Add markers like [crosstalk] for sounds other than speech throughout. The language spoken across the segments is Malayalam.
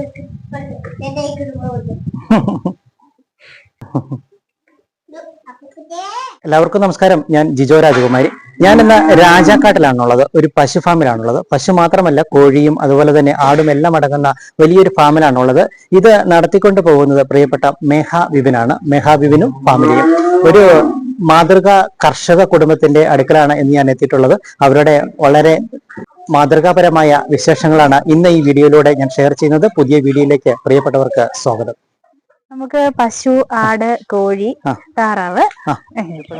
[laughs] എല്ലാവർക്കും നമസ്കാരം. ഞാൻ ജിജോ രാജകുമാരി. ഞാൻ ഇന്ന് രാജാക്കാട്ടിലാണുള്ളത്. ഒരു പശു ഫാമിലാണുള്ളത്. പശു മാത്രമല്ല കോഴിയും അതുപോലെ തന്നെ ആടും എല്ലാം അടങ്ങുന്ന വലിയൊരു ഫാമിലാണുള്ളത്. ഇത് നടത്തിക്കൊണ്ട് പോകുന്നത് പ്രിയപ്പെട്ട മേഘ വിപിനാണ്. മേഘ വിപിനും ഫാമിലിയും. ഒരു മാതൃക കർഷക കുടുംബത്തിന്റെ അടുക്കലാണ് എന്ന് ഞാൻ എത്തിയിട്ടുള്ളത്. അവരുടെ വളരെ മാതൃകാപരമായ വിശേഷങ്ങളാണ് ഇന്ന് ഈ വീഡിയോയിലൂടെ ഞാൻ ഷെയർ ചെയ്യുന്നത്. പുതിയ വീഡിയോയിലേക്ക് പ്രിയപ്പെട്ടവർക്ക് സ്വാഗതം. നമുക്ക് പശു ആട് കോഴി താറാവ്.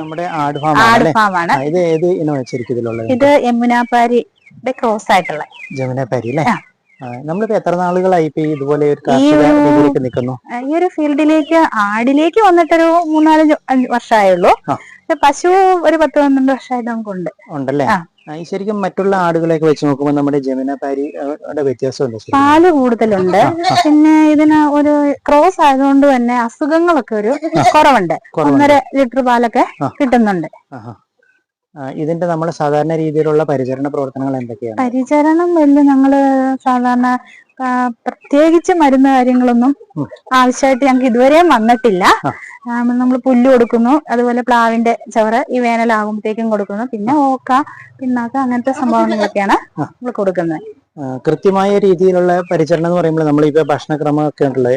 നമ്മുടെ ആട് ഫാം ആട് ഫാം ഫാമാണ് ഇത് ഏത് ഇനം ശരിക്കും ഇതിലുള്ളത് ഇത് യമുനാപ്പാരിയുടെ ക്രോസ് ആയിട്ടുള്ള. ജമുനാപാരി അല്ലേ? നമ്മളിപ്പോ എത്ര നാളുകളായി ഇപ്പൊ ഇതുപോലെ ഒരു നിൽക്കുന്നു ഈ ഒരു ഫീൽഡിലേക്ക് ആടിലേക്ക് വന്നിട്ടൊരു മൂന്നാൽ ജ- അഞ്ച് വർഷമായുള്ളൂ. പശു ഒരു പത്ത് പന്ത്രണ്ട് വർഷമായിട്ട് നമുക്കുണ്ട്. ഉണ്ടല്ലേ? ഈ ശരിക്കും മറ്റുള്ള ആടുകളെയൊക്കെ വെച്ച് നോക്കുമ്പോൾ നമ്മുടെ വ്യത്യാസമുണ്ട് ശരിക്കും? പാൽ കൂടുതലുണ്ട്. പിന്നെ ഇതിന് ഒരു ക്രോസ് ആയതുകൊണ്ട് തന്നെ അസുഖങ്ങളൊക്കെ ഒരു കുറവുണ്ട്. ഒന്നര ലിറ്റർ പാലൊക്കെ. കിട്ടുന്നുണ്ട്. ഇതിന്റെ നമ്മൾ സാധാരണ രീതിയിലുള്ള പരിചരണ പ്രവർത്തനങ്ങൾ എന്തൊക്കെയാണ്? പരിചരണം വലിയ ഞങ്ങൾ സാധാരണ പ്രത്യേകിച്ച് മരുന്ന് കാര്യങ്ങളൊന്നും. ആവശ്യമായിട്ട് ഞങ്ങൾക്ക് ഇതുവരെയും വന്നിട്ടില്ല. നമ്മൾ പുല്ല് കൊടുക്കുന്നു. അതുപോലെ പ്ലാവിന്റെ ചവറ് ഈ വേനലാകുമ്പോഴത്തേക്കും കൊടുക്കുന്നു. പിന്നെ ഓക്ക പിന്നാക്ക അങ്ങനത്തെ സംഭവങ്ങളൊക്കെയാണ്. നമ്മൾ കൊടുക്കുന്നത്. കൃത്യമായ രീതിയിലുള്ള പരിചരണം എന്ന് പറയുമ്പോൾ നമ്മൾ നമ്മളിപ്പോ ഭക്ഷണക്രമം ഒക്കെ ഉണ്ടല്ലോ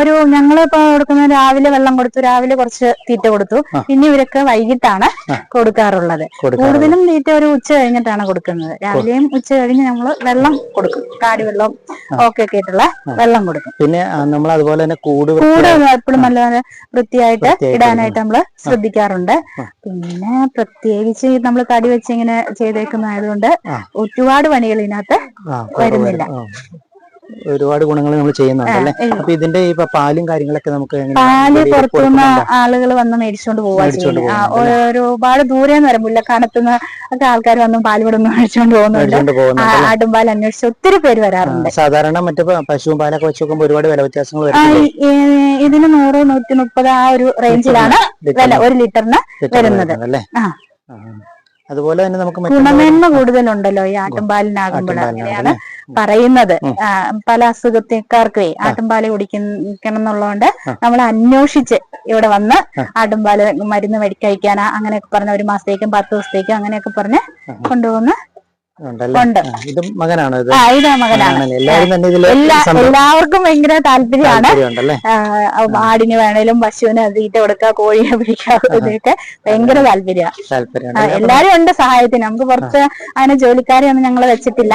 ഒരു ഞങ്ങളിപ്പോ ഇപ്പൊ കൊടുക്കുന്ന രാവിലെ വെള്ളം കൊടുത്തു രാവിലെ കുറച്ച് തീറ്റ കൊടുത്തു. പിന്നെ ഇവരൊക്കെ വൈകിട്ടാണ് കൊടുക്കാറുള്ളത്. കൂടുതലും തീറ്റ ഒരു ഉച്ച കഴിഞ്ഞിട്ടാണ് കൊടുക്കുന്നത്. രാവിലെയും ഉച്ച കഴിഞ്ഞ് നമ്മൾ വെള്ളം കൊടുക്കും. കാടി വെള്ളം ഒക്കെ ആയിട്ടുള്ള വെള്ളം കൊടുക്കും. പിന്നെ നമ്മൾ അതുപോലെ തന്നെ കൂട് കൂട് എപ്പോഴും നല്ല വൃത്തിയായിട്ട് ഇടാനായിട്ട് നമ്മൾ ശ്രദ്ധിക്കാറുണ്ട്. പിന്നെ പ്രത്യേകിച്ച് നമ്മൾ തടി വെച്ച് ഇങ്ങനെ ചെയ്തേക്കുന്നതായതുകൊണ്ട്. ഒരുപാട് പണികൾ ഇതിനകത്ത് വരുന്നില്ല. ഒരുപാട് ഗുണങ്ങൾ നമ്മൾ ചെയ്യുന്നുണ്ട് അപ്പൊ ഇതിന്റെ ഇപ്പൊ പാലും കാര്യങ്ങളൊക്കെ നമുക്ക് പാൽ പുറത്തുനിന്ന് ആളുകൾ വന്ന് മേടിച്ചോണ്ട് പോവാ ഒരുപാട് ദൂരെ നിന്ന് വരും മുല്ലക്കാണത്തുനിന്ന് ഒക്കെ ആൾക്കാർ വന്ന് പാൽ ഇവിടെ നിന്ന് മേടിച്ചോണ്ട് പോകുന്നുണ്ട്. ആടും ആടുംപാൽ അന്വേഷിച്ച് ഒത്തിരി പേര് വരാറുണ്ട്. സാധാരണ മറ്റേ പശുവും പാലൊക്കെ വെച്ച് നോക്കുമ്പോൾ ഒരുപാട് വില വ്യത്യാസങ്ങൾ ഇതിന് നൂറ് നൂറ്റി മുപ്പത് ആ ഒരു റേഞ്ചിലാണ് വില ഒരു ലിറ്ററിന് വരുന്നത്. അല്ലേ. അതുപോലെ തന്നെ നമുക്ക് ഗുണമേന്മ കൂടുതലുണ്ടല്ലോ ഈ ആട്ടുംപാലിനാകുമ്പോൾ അങ്ങനെയാണ് പറയുന്നത്. പല അസുഖക്കാർക്കേ ആട്ടുംപാൽ കുടിക്കണം എന്നുള്ളതുകൊണ്ട് നമ്മൾ അന്വേഷിച്ച് ഇവിടെ വന്ന്. ആട്ടുംപാൽ മരുന്ന് മേടി അങ്ങനെയൊക്കെ പറഞ്ഞ ഒരു മാസത്തേക്കും പത്ത് ദിവസത്തേക്കും അങ്ങനെയൊക്കെ പറഞ്ഞ് ആ. ഉണ്ട്. ഇതും മകനാണ് ഇത്? ആ ഇതാ മകനാണ്. എല്ലാവരും തന്നെ എല്ലാവർക്കും ഭയങ്കര താല്പര്യമാണ്. ആടിന് വേണേലും പശുവിന് തീറ്റ കൊടുക്കുക കോഴിയെ പിടിക്കുക ഇതൊക്കെ ഭയങ്കര താല്പര്യമാണ്? എല്ലാരും ഉണ്ട് സഹായത്തിന്. നമുക്ക് പുറത്ത് അങ്ങനെ ജോലിക്കാരെ ഒന്നും ഞങ്ങൾ വെച്ചിട്ടില്ല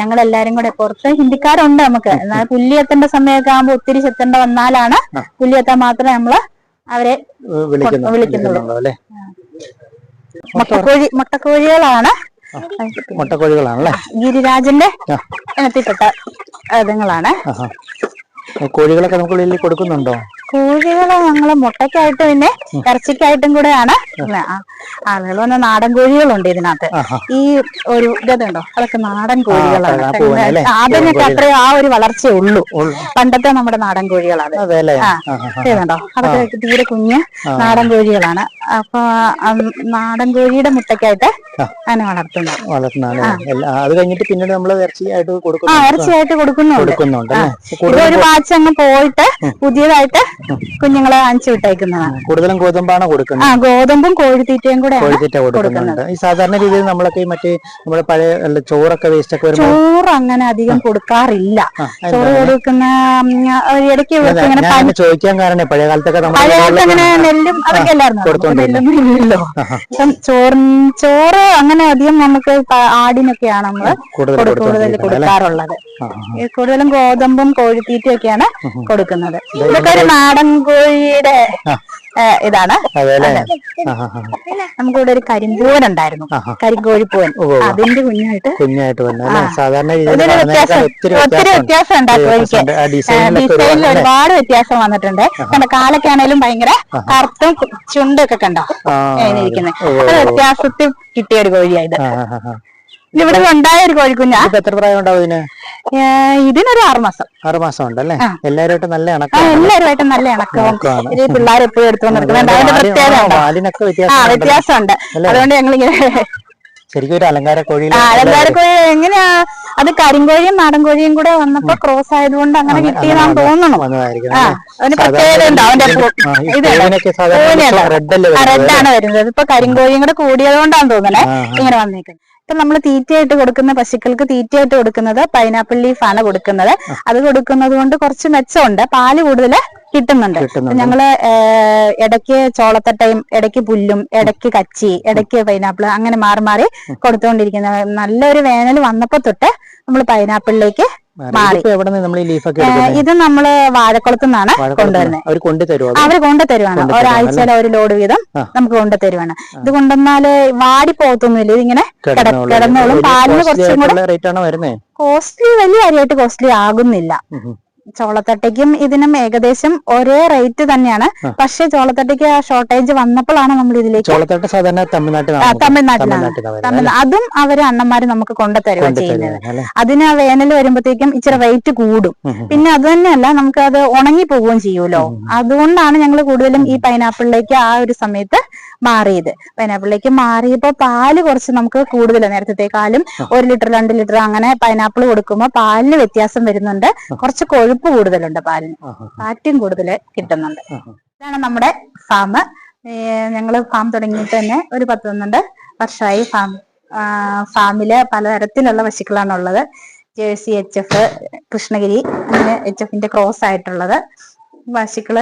ഞങ്ങൾ എല്ലാരും കൂടെ പുറത്ത് ഹിന്ദിക്കാരുണ്ട് നമുക്ക്. എന്നാൽ പുല്ലി എത്തേണ്ട സമയമൊക്കെ ആകുമ്പോ ഒത്തിരി ചെത്തേണ്ട വന്നാലാണ് ആ. പുല്ലി എത്താൻ മാത്രമേ നമ്മൾ അവരെ. വിളിക്കുന്നുള്ളൂ. അല്ലേ? മുട്ടക്കോഴി മുട്ടക്കോഴികളാണ്. മുട്ടക്കോഴികളാണല്ലേ? ഗിരിരാജന്റെ. ഇനത്തിൽപ്പെട്ട ഇതുങ്ങളാണ് കോഴികളൊക്കെ നമുക്ക് വെളിയിൽ കൊടുക്കുന്നുണ്ടോ? കോഴികളെ ഞങ്ങൾ മുട്ടയ്ക്കായിട്ട് പിന്നെ ഇറച്ചിക്കായിട്ടും കൂടെയാണ്. ആളുകൾ വന്ന നാടൻ കോഴികളുണ്ട് ഇതിനകത്ത്. ഈ ഒരു ഇതുണ്ടോ അതൊക്കെ നാടൻ കോഴികളാണ്. ആദ്യമൊക്കെ? അതിനൊക്കെ അത്രയും ആ ഒരു വളർച്ചയേ ഉള്ളൂ. പണ്ടത്തെ നമ്മുടെ നാടൻ കോഴികളാണ്. ഇതുണ്ടോ? അതൊക്കെ തീരെ കുഞ്ഞ് നാടൻ കോഴികളാണ്. അപ്പൊ നാടൻ കോഴിയുടെ മുട്ടയ്ക്കായിട്ട്. അങ്ങനെ വളർത്തുന്നു. അത് കഴിഞ്ഞിട്ട് പിന്നീട് നമ്മൾ ഇറച്ചിയായിട്ട് കൊടുക്കുന്നു ഇറച്ചിയായിട്ട് കൊടുക്കുന്നുണ്ട്. ഇത് ഒരു അങ്ങ് പോയിട്ട് പുതിയതായിട്ട് കുഞ്ഞുങ്ങളെ വാങ്ങിച്ചു വിട്ടേക്കുന്നതാണ് കൂടുതലും ഗോതമ്പാണ് കൊടുക്കുന്നത്. ആ ഗോതമ്പും കോഴിത്തീറ്റയും കൂടെ കോഴിത്തീറ്റ കൊടുക്കുന്നുണ്ട് ഈ സാധാരണ രീതിയിൽ നമ്മളൊക്കെ മറ്റേ നമ്മുടെ പഴയ ചോറൊക്കെ വേസ്റ്റ് ഒക്കെ ചോറ് അങ്ങനെ അധികം കൊടുക്കാറില്ല. ചോറ് കൊടുക്കുന്ന ഇടയ്ക്ക് ഇങ്ങനെ ചോദിക്കാൻ കാരണം പഴയ കാലത്തൊക്കെ പഴയകാലത്ത് അങ്ങനെ നെല്ലും അതൊക്കെ അല്ലായിരുന്നു? ഇല്ലല്ലോ. ചോറ് ചോറ് അങ്ങനെ അധികം നമുക്ക് ആടിനൊക്കെയാണ് നമ്മൾ കൂടുതൽ? കൊടുക്കാറുള്ളത്. കൂടുതലും ഗോതമ്പും കോഴിത്തീറ്റയൊക്കെയാണ് കൊടുക്കുന്നത്. ഇതൊക്കെ ഒരു നാടൻ കോഴിയുടെ ഇതാണ്. നമുക്കിവിടെ ഒരു കരിമ്പൂവൻ ഉണ്ടായിരുന്നു. കരിങ്കോഴിപ്പൂവൻ. അതിന്റെ കുഞ്ഞായിട്ട്. കുഞ്ഞായിട്ട് വന്നു സാധാരണ ഒത്തിരി. വ്യത്യാസം ഉണ്ട്. ആ കോഴിക്ക് ഡിസൈനിൽ ഒരുപാട്? വ്യത്യാസം വന്നിട്ടുണ്ട്. നമ്മുടെ കാലൊക്കെ ആണെങ്കിലും ഭയങ്കര കറുത്തും ചുണ്ടൊക്കെ കണ്ടോ? ഇരിക്കുന്നത് വ്യത്യാസത്തിൽ കിട്ടിയ ഒരു കോഴിയായത്. ഇവിടെ ഉണ്ടായ ഒരു കോഴിക്കുഞ്ഞാ. എത്ര പ്രായം ഉണ്ടാവും ഇതിന്? ഇതിനൊരു ആറുമാസം ആറുമാസം ആറ് മാസം ഉണ്ടല്ലേ എല്ലാരുമായിട്ട് എല്ലാവരുമായിട്ട് നല്ല ഇണക്കം എല്ലാവരുമായിട്ട് നല്ല ഇണക്കവും. പിള്ളേർ എപ്പോഴും എടുത്തുകൊണ്ട് നടക്കുന്നുണ്ട്. അതിന്റെ പ്രത്യേകത ഉണ്ടോ? വാലിനൊക്കെ ആ വ്യത്യാസം വ്യത്യാസമുണ്ട്. അതുകൊണ്ട് ഞങ്ങൾ ഇങ്ങനെ ശരിക്കും ഒരു അലങ്കാര കോഴി അലങ്കാര കോഴി എങ്ങനെയാ? അത് കരിങ്കോഴിയും നാടൻ കോഴിയും കൂടെ വന്നപ്പോ ക്രോസ് ആയതുകൊണ്ട് അങ്ങനെ കിട്ടിയതാന്ന് തോന്നണം. അതിന് പ്രത്യേകത ഉണ്ട്? അവന്റെ വരുന്നത് റെഡാണ് വരുന്നത്. ഇപ്പൊ കരിങ്കോഴിയും കൂടെ കൂടിയതുകൊണ്ടാന്ന് തോന്നണേ. ഇങ്ങനെ വന്നേക്കുന്നത് ഇപ്പൊ നമ്മൾ തീറ്റയായിട്ട് കൊടുക്കുന്ന പശുക്കൾക്ക് തീറ്റയായിട്ട് കൊടുക്കുന്നത് പൈനാപ്പിൾ ലീഫാണ് കൊടുക്കുന്നത്. അത് കൊടുക്കുന്നത് കൊണ്ട് കുറച്ച് മെച്ചമുണ്ട്. പാൽ കൂടുതൽ കിട്ടുന്നുണ്ട്. ഞങ്ങൾ ഇടയ്ക്ക് ചോളത്തട്ടയും ഇടയ്ക്ക് പുല്ലും ഇടയ്ക്ക് കച്ചി ഇടയ്ക്ക് പൈനാപ്പിൾ അങ്ങനെ മാറി മാറി കൊടുത്തുകൊണ്ടിരിക്കുന്നത് നല്ലൊരു വേനൽ വന്നപ്പോ തൊട്ട് നമ്മൾ പൈനാപ്പിളിലേക്ക് ഇത് നമ്മൾ വാഴക്കുളത്ത് നിന്നാണ് കൊണ്ടുവരുന്നത് അവർ കൊണ്ടു തരുവാണ് ഒരാഴ്ചയിലെ ഒരു ലോഡ് വീതം നമുക്ക് കൊണ്ടു തരുവാണ് ഇത് കൊണ്ടുവന്നാൽ വാടി പോകത്തൊന്നുമില്ല. ഇതിങ്ങനെ കിട- കിടന്നോളും. പാലിന് കുറച്ചും കൂടെ കോസ്റ്റ്ലി വലിയ കാര്യമായിട്ട് കോസ്റ്റ്ലി ആകുന്നില്ല. ചോളത്തട്ടയ്ക്കും ഇതിനും ഏകദേശം ഒരേ റേറ്റ് തന്നെയാണ്. പക്ഷെ ചോളത്തട്ടയ്ക്ക് ഷോർട്ടേജ് വന്നപ്പോഴാണ് നമ്മൾ ഇതിലേക്ക് ചോളത്തട്ട സാധാരണ തമിഴ്നാട്ടിലാണ് തമിഴ്നാട്ടിലാണ്. തമിഴ് അതും അവർ അണ്ണന്മാര് നമുക്ക് കൊണ്ടു തരുക കൊണ്ടു ചെയ്യുന്നത് അതിന് വേനൽ വരുമ്പോഴത്തേക്കും ഇച്ചിരി റേറ്റ് കൂടും. പിന്നെ അത് തന്നെയല്ല നമുക്ക് അത് ഉണങ്ങി പോവുകയും ചെയ്യൂലോ അതുകൊണ്ടാണ് ഞങ്ങൾ കൂടുതലും ഈ പൈനാപ്പിളിലേക്ക് ആ ഒരു സമയത്ത് മാറിയത്. പൈനാപ്പിളിലേക്ക് മാറിയപ്പോ പാൽ കുറച്ച് നമുക്ക് കൂടുതൽ നേരത്തെക്കാളും ഒരു ലിറ്റർ രണ്ട് ലിറ്റർ അങ്ങനെ പൈനാപ്പിൾ കൊടുക്കുമ്പോൾ പാലിന് വ്യത്യാസം വരുന്നുണ്ട്. കുറച്ച് കൊഴുപ്പ് കൂടുതലുണ്ട് പാലിന്. ഫാറ്റും കൂടുതൽ കിട്ടുന്നുണ്ട്. ഇതാണ് നമ്മുടെ ഫാം. ഞങ്ങൾ ഫാം തുടങ്ങിയിട്ട് തന്നെ ഒരു പത്ത് പന്ത്രണ്ട് വർഷമായി ഫാം. ഫാമിൽ പലതരത്തിലുള്ള പശുക്കളാണ് ഉള്ളത് ജേഴ്സി എച്ച് എഫ് കൃഷ്ണഗിരി അങ്ങനെ എച്ച് എഫിന്റെ ക്രോസ് ആയിട്ടുള്ളത് പശുക്കൾ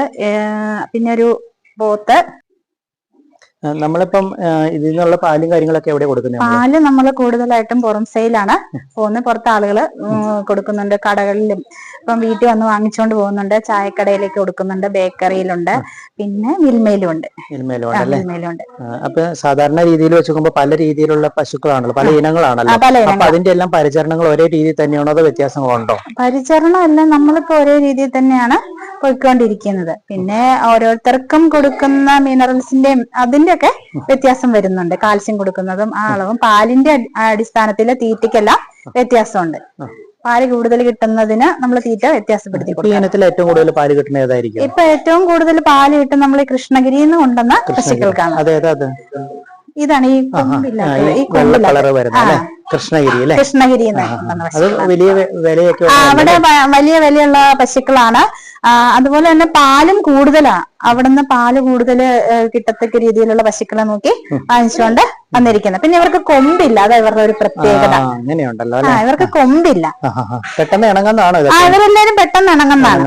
പിന്നെ ഒരു പോത്ത് ആ, നമ്മളിപ്പം ഇതിൽ നിന്നുള്ള പാലും കാര്യങ്ങളൊക്കെ എവിടെ കൊടുക്കുന്നത് പാൽ നമ്മൾ കൂടുതലായിട്ടും പുറം സെയിലാണ്. പോകുന്നത് പുറത്ത് ആളുകൾ കൊടുക്കുന്നുണ്ട്. കടകളിലും ഇപ്പം വീട്ടിൽ വന്ന് വാങ്ങിച്ചുകൊണ്ട് പോകുന്നുണ്ട്. ചായക്കടയിലേക്ക് കൊടുക്കുന്നുണ്ട്. ബേക്കറിയിലുണ്ട്. പിന്നെ മിൽമയിലും ഉണ്ട് അപ്പൊ സാധാരണ രീതിയിൽ വെച്ച് നോക്കുമ്പോൾ പല രീതിയിലുള്ള പശുക്കളാണല്ലോ പല ഇനങ്ങളാണല്ലോ. അപ്പൊ അതിന്റെ എല്ലാം പരിചരണങ്ങൾ ഒരേ രീതിയിൽ തന്നെയാണോ അതോ വ്യത്യാസങ്ങളുണ്ടോ പരിചരണം എല്ലാം നമ്മളിപ്പോ ഒരേ രീതിയിൽ തന്നെയാണ്. പോയിക്കൊണ്ടിരിക്കുന്നത്. പിന്നെ ഓരോരുത്തർക്കും കൊടുക്കുന്ന മിനറൽസിന്റെയും അതിന്റെ ഒക്കെ വ്യത്യാസം വരുന്നുണ്ട്. കാൽസ്യം കൊടുക്കുന്നതും ആ അളവും പാലിന്റെ അടി- അടിസ്ഥാനത്തിൽ തീറ്റയ്ക്കെല്ലാം വ്യത്യാസമുണ്ട്. പാൽ കൂടുതൽ കിട്ടുന്നതിന് നമ്മൾ തീറ്റ വ്യത്യാസപ്പെടുത്തി കൊടുക്കും ഏറ്റവും കൂടുതൽ പാൽ കിട്ടുന്നത് ഏതായിരിക്കും? ഇപ്പൊ ഏറ്റവും കൂടുതൽ പാൽ കിട്ടും നമ്മൾ കൃഷ്ണഗിരിയിൽ നിന്ന് കൊണ്ടുവന്ന പശുക്കൾക്കാണ്. ഇതാണ് ഈ കൊമ്പില്ലാത്ത ഈ വെള്ള അല്ലെ? കൃഷ്ണഗിരി അല്ലെ കൃഷ്ണഗിരിയിൽ അത് വലിയ വിലയൊക്കെ? അവിടെ വലിയ വിലയുള്ള പശുക്കളാണ്. അതുപോലെ തന്നെ പാലും കൂടുതലാ. അവിടുന്ന് പാൽ കൂടുതൽ കിട്ടത്തക്ക രീതിയിലുള്ള പശുക്കളെ നോക്കി വാങ്ങിച്ചുകൊണ്ട് വന്നിരിക്കുന്നത്. പിന്നെ ഇവർക്ക് കൊമ്പില്ല. അതാ ഇവരുടെ ഒരു പ്രത്യേകത. അങ്ങനെയുണ്ടല്ലോ ഇവർക്ക് കൊമ്പില്ല. പെട്ടെന്ന് ഇണങ്ങുന്നതാണോ ഇവരെല്ലാരും പെട്ടെന്ന് ഇണങ്ങുന്നതാണ്.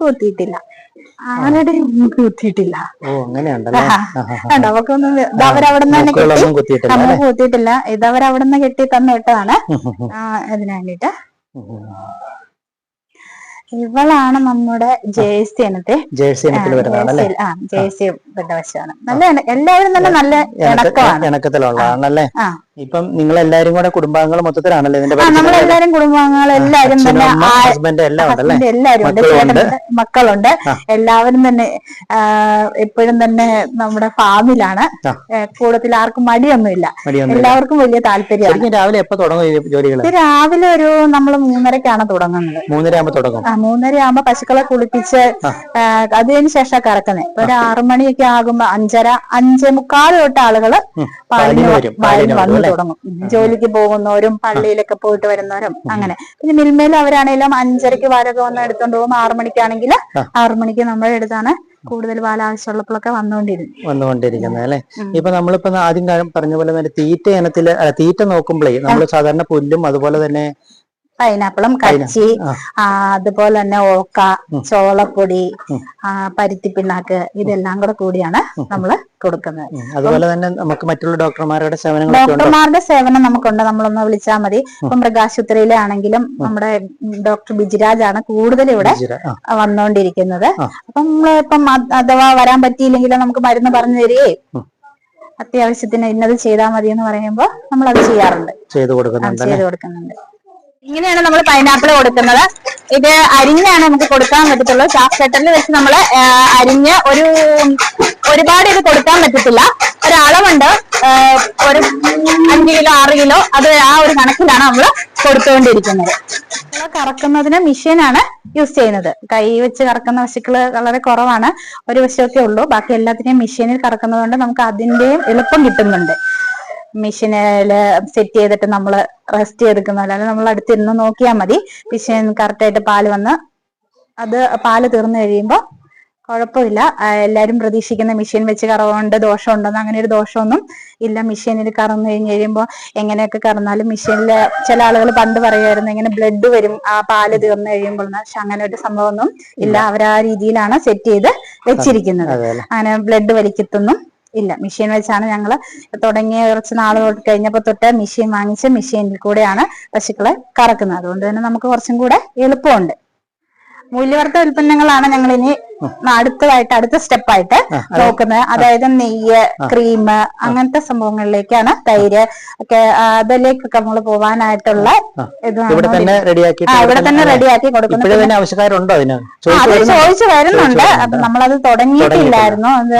കൂത്തിയിട്ടില്ല. അത്? മൂക്ക് കുത്തിയിട്ടില്ല. മൂക്ക് നിന്ന് തന്നെ കെട്ടി തന്നിട്ടാണ് കുത്തിയിട്ടില്ല ആ, അല്ലെ? മൂക്ക് കുത്തിയിട്ടില്ല. ഇത് അവരവിടെ നിന്ന് കെട്ടി തന്നു വിട്ടതാണ് ആ, വേണ്ടിട്ട് ഇവളാണ് നമ്മുടെ ജേഴ്സി ഇനത്തെ ജേഴ്സി ആ ജേഴ്സി പെട്ട വശമാണ്. നല്ല എല്ലാവരും തന്നെ നല്ല ഇണക്കത്തിലുള്ളതാണല്ലേ ഇപ്പം നിങ്ങൾ എല്ലാരും കൂടെ കുടുംബാംഗങ്ങൾ മൊത്തത്തിലാണല്ലേ ഇതിന്റെ നമ്മളെല്ലാരും കുടുംബാംഗങ്ങൾ എല്ലാരും തന്നെ ഹസ്ബൻഡ് എല്ലാം ഉണ്ടല്ലേ? എല്ലാരും ഉണ്ട് മക്കളുണ്ട്. എല്ലാവരും തന്നെ എപ്പോഴും തന്നെ നമ്മുടെ ഫാമിലാണ്. കൂടത്തിൽ കൂടുതൽ ആർക്കും മടിയൊന്നുമില്ല. മടിയൊന്നും എല്ലാവർക്കും വലിയ താല്പര്യമാണ്. ശരിക്കും രാവിലെ എപ്പോ തുടങ്ങും ജോലികൾ രാവിലെ ഒരു നമ്മൾ മൂന്നരക്കാണ് തുടങ്ങുന്നത്. മൂന്നര ആകുമ്പോ തുടങ്ങും മൂന്നര ആകുമ്പോ പശുക്കളെ കുളിപ്പിച്ച് അതിന് ശേഷം കറക്കുന്നത് ഇപ്പൊ ഒരു ആറു മണിയൊക്കെ ആകുമ്പോ അഞ്ചര അഞ്ചേ മുക്കാൽ തൊട്ട് ആളുകൾ പാലിന് പാലിന് വന്നു തുടങ്ങും. ജോലിക്ക് പോകുന്നവരും പള്ളിയിലൊക്കെ പോയിട്ട് വരുന്നവരും അങ്ങനെ. പിന്നെ മിൽമയിൽ അവരാണെങ്കിലും അഞ്ചരക്ക് പാലൊക്കെ വന്ന് എടുത്തോണ്ട് പോകും. ആറു മണിക്കാണെങ്കിൽ ആ. ആറു മണിക്ക് നമ്മുടെ അടുത്താണ് കൂടുതൽ പാൽ ആവശ്യമുള്ളപ്പോഴൊക്കെ വന്നുകൊണ്ടിരുന്നത് വന്നുകൊണ്ടിരിക്കുന്നത് അല്ലെ. ഇപ്പൊ നമ്മളിപ്പോ ആദ്യം കാര്യം പറഞ്ഞ പോലെ തന്നെ തീറ്റ ഇനത്തിൽ തീറ്റ നോക്കുമ്പോഴേ നമ്മൾ സാധാരണ പുല്ലും അതുപോലെ തന്നെ പൈനാപ്പിളും കച്ചി അതുപോലെ തന്നെ ഓക്ക ചോളപ്പൊടി പരുത്തി പിണ്ണാക്ക് പരുത്തിപ്പിണ്ണാക്ക് ഇതെല്ലാം കൂടെ കൂടിയാണ് നമ്മൾ കൊടുക്കുന്നത്. അതുപോലെ തന്നെ നമുക്ക് മറ്റുള്ള ഡോക്ടർമാരുടെ ഉണ്ടോ? ഡോക്ടർമാരുടെ സേവനം നമുക്കുണ്ട്. നമ്മളൊന്ന് വിളിച്ചാൽ മതി. ഇപ്പൊ മൃഗാശുപത്രിയിലാണെങ്കിലും നമ്മുടെ ഡോക്ടർ ബിജിരാജ് ആണ് കൂടുതൽ ഇവിടെ വന്നോണ്ടിരിക്കുന്നത്. വന്നുകൊണ്ടിരിക്കുന്നത്. അപ്പൊ നമ്മളിപ്പം അഥവാ വരാൻ പറ്റിയില്ലെങ്കിൽ നമുക്ക് മരുന്ന് പറഞ്ഞു തരികയും. അത്യാവശ്യത്തിന് ഇന്നത് ചെയ്താൽ മതി എന്ന് പറയുമ്പോൾ നമ്മൾ അത് ചെയ്യാറുണ്ട് ചെയ്ത് കൊടുക്കുന്നുണ്ട്. ഇങ്ങനെയാണ് നമ്മൾ പൈനാപ്പിൾ കൊടുക്കുന്നത്. ഇത് അരിഞ്ഞാണ് നമുക്ക് കൊടുക്കാൻ പറ്റത്തുള്ളൂ. ചാഫ് കട്ടറിൽ വെച്ച് നമ്മൾ അരിഞ്ഞ് ഒരു ഒരുപാട് ഇത് കൊടുക്കാൻ പറ്റത്തില്ല. ഒരളവുണ്ട് ഒരു അഞ്ച് കിലോ ആറ് കിലോ അത് ആ ഒരു കണക്കിലാണ് നമ്മൾ കൊടുത്തുകൊണ്ടിരിക്കുന്നത് നമ്മൾ കറക്കുന്നതിന് മെഷീനാണ് യൂസ് ചെയ്യുന്നത്. കൈ വെച്ച് കറക്കുന്ന പശുക്കൾ വളരെ കുറവാണ്. ഒരു പശുവൊക്കെ ഉള്ളൂ. ബാക്കി എല്ലാത്തിനെയും മെഷീനിൽ കറക്കുന്നത് കൊണ്ട് നമുക്ക് അതിന്റെയും എളുപ്പം കിട്ടുന്നുണ്ട്. മെഷീനിൽ സെറ്റ് ചെയ്തിട്ട് നമ്മൾ റെസ്റ്റ് ചെയ്തെടുക്കുന്ന അല്ലാതെ നമ്മൾ അടുത്തിരുന്ന് നോക്കിയാൽ മതി. മെഷീൻ കറക്റ്റ് ആയിട്ട് പാൽ വന്ന് അത് പാൽ തീർന്നു കഴിയുമ്പോൾ കുഴപ്പമില്ല. എല്ലാവരും എല്ലാരും പ്രതീക്ഷിക്കുന്ന മെഷീൻ വെച്ച് കറവുകൊണ്ട് ദോഷമുണ്ടെന്ന് അങ്ങനെ ഒരു ദോഷമൊന്നും ഇല്ല. മെഷീനിൽ കറന്നു കഴിഞ്ഞ് കഴിയുമ്പോൾ എങ്ങനെയൊക്കെ കറന്നാലും മെഷീനിൽ ചില ആളുകൾ പണ്ട് പറയുമായിരുന്നു ഇങ്ങനെ ബ്ലഡ് വരും ആ പാൽ തീർന്നു കഴിയുമ്പോൾ. പക്ഷെ അങ്ങനെ ഒരു സംഭവമൊന്നും ഇല്ല. അവർ ആ രീതിയിലാണ് സെറ്റ് ചെയ്ത് വെച്ചിരിക്കുന്നത്. അങ്ങനെ ബ്ലഡ് വലിക്കത്തൊന്നും ഇല്ല. മെഷീൻ വെച്ചാണ് ഞങ്ങൾ തുടങ്ങിയ കുറച്ച് നാൾ തൊട്ട് കഴിഞ്ഞപ്പോ തൊട്ട് മെഷീൻ വാങ്ങിച്ച് മെഷീനിൽ കൂടെയാണ് പശുക്കളെ കറക്കുന്നത്. അതുകൊണ്ട് തന്നെ നമുക്ക് കുറച്ചും കൂടെ എളുപ്പമുണ്ട്. മൂല്യവർദ്ധ ഉൽപ്പന്നങ്ങളാണ് ഞങ്ങൾ ഇനി അടുത്തതായിട്ട് അടുത്ത സ്റ്റെപ്പായിട്ട് നോക്കുന്നത്. അതായത് നെയ്യ് ക്രീം അങ്ങനത്തെ സംഭവങ്ങളിലേക്കാണ് തൈര് ഒക്കെ അതിലേക്കൊക്കെ നമ്മൾ പോവാനായിട്ടുള്ള ഇവിടെ തന്നെ റെഡിയാക്കി ഇവിടെ തന്നെ റെഡിയാക്കി കൊടുക്കുന്നു ആവശ്യക്കാരുണ്ടോ അതിന്? ചോദിച്ചു അത് വരുന്നുണ്ടോ? ചോദിച്ചു വരുന്നുണ്ട്. ചോദിച്ചു അപ്പൊ നമ്മളത് തുടങ്ങിയിട്ടില്ലായിരുന്നു. അത്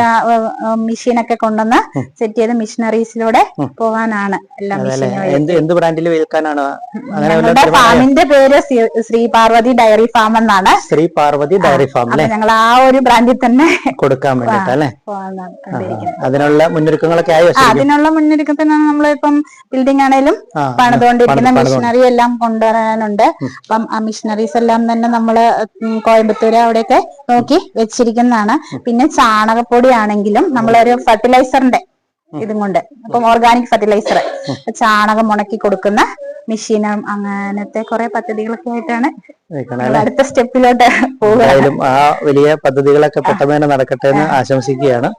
മെഷീനൊക്കെ കൊണ്ടുവന്ന് സെറ്റ് ചെയ്ത് മിഷനറീസിലൂടെ പോവാനാണ് എല്ലാ എന്ത് ബ്രാൻഡിൽ വിൽക്കാനാണ്? ഫാമിന്റെ പേര് ശ്രീ- പാർവതി ഡയറി ഫാം എന്നാണ്. ശ്രീ പാർവതി ഡയറി ഫാം ഞങ്ങൾ ആ ഒരു ബ്രാൻഡിൽ തന്നെ കൊടുക്കാൻ വേണ്ടിട്ട് അല്ലെ അതിനുള്ള മുന്നൊരുക്കങ്ങളൊക്കെ ആയി അതിനുള്ള മുന്നൊരുക്കത്തിന് നമ്മളിപ്പം ബിൽഡിംഗ് ആണേലും ആ, പണിതുകൊണ്ടിരിക്കുന്ന പണിത് മിഷനറി എല്ലാം കൊണ്ടുവരാനുണ്ട്. അപ്പം ആ മിഷനറീസ് എല്ലാം തന്നെ നമ്മൾ കോയമ്പത്തൂര് അവിടെയൊക്കെ നോക്കി വെച്ചിരിക്കുന്നതാണ്. പിന്നെ ചാണകപ്പൊടി ആണെങ്കിലും നമ്മളൊരു ഫെർട്ടിലൈസറിന്റെ ഇതും കൊണ്ട്. അപ്പം ഓർഗാനിക് ഫെർട്ടിലൈസർ ചാണകം ഉണക്കി കൊടുക്കുന്ന മെഷീനും അങ്ങനത്തെ കുറെ പദ്ധതികളൊക്കെ ആയിട്ടാണ് അടുത്ത സ്റ്റെപ്പിലോട്ട് പോകുന്നത് ആ വലിയ പദ്ധതികളൊക്കെ പെട്ടെന്ന് തന്നെ നടക്കട്ടെ എന്ന് ആശംസിക്കുകയാണ്.